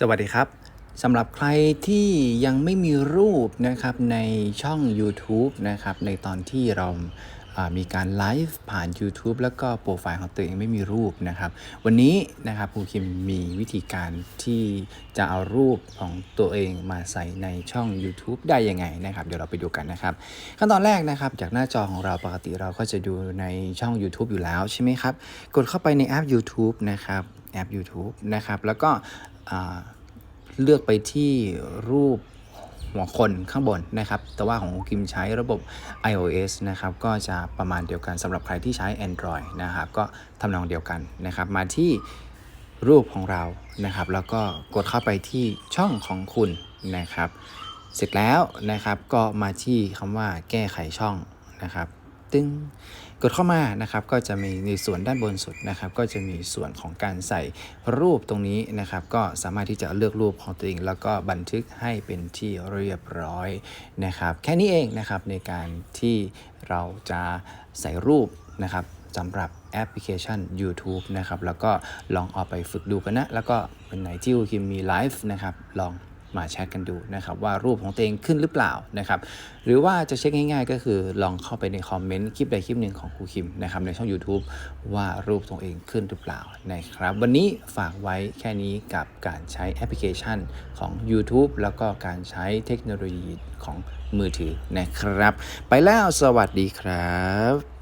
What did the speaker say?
สวัสดีครับสำหรับใครที่ยังไม่มีรูปนะครับในช่อง YouTube นะครับในตอนที่เรามีการไลฟ์ผ่าน YouTube แล้วก็โปรไฟล์ของตัวเองไม่มีรูปนะครับ วันนี้นะครับครูคิมมีวิธีการที่จะเอารูปของตัวเองมาใส่ในช่อง YouTube ได้ยังไงนะครับ เดี๋ยวเราไปดูกันนะครับ ขั้นตอนแรกนะครับ จากหน้าจอของเราปกติเราก็จะดูในช่อง YouTube อยู่แล้วใช่ไหมครับ กดเข้าไปในแอป YouTube นะครับ แอป YouTube นะครับ แล้วก็เลือกไปที่รูปหัวคนข้างบนนะครับ แต่ว่าของกิมใช้ระบบ iOS นะครับ ก็จะประมาณเดียวกันสำหรับใครที่ใช้ Android นะครับ ก็ทำนองเดียวกันนะครับ มาที่รูปของเรานะครับ แล้วก็กดเข้าไปที่ช่องของคุณนะครับ เสร็จแล้วนะครับ ก็มาที่คำว่าแก้ไขช่องนะครับ ตึ้งกดเข้ามานะครับก็จะมีในส่วนด้านบนสุดนะครับ ก็จะมีส่วนของการใส่รูปตรงนี้นะครับ ก็สามารถที่จะเลือกรูปของตัวเอง แล้วก็บันทึกให้เป็นที่เรียบร้อยนะครับ แค่นี้เองนะครับในการที่เราจะใส่รูปนะครับสำหรับแอปพลิเคชัน YouTube นะครับ แล้วก็ลองเอาไปฝึกดูกันนะ แล้วก็วันไหนที่คุณคิมมีไลฟ์นะครับลอง มาแชทกันดูนะครับว่ารูปของตัวเองขึ้นหรือเปล่านะครับหรือว่าจะเช็คง่ายๆ ก็คือลองเข้าไปในคอมเมนต์คลิปใดคลิปหนึ่งของครูคิมนะครับในช่อง YouTube ว่ารูปตัวเองขึ้นหรือเปล่านะครับวันนี้ฝากไว้แค่นี้กับการใช้แอปพลิเคชันของ YouTube แล้วก็การใช้เทคโนโลยีของมือถือนะครับ ไปแล้วสวัสดีครับ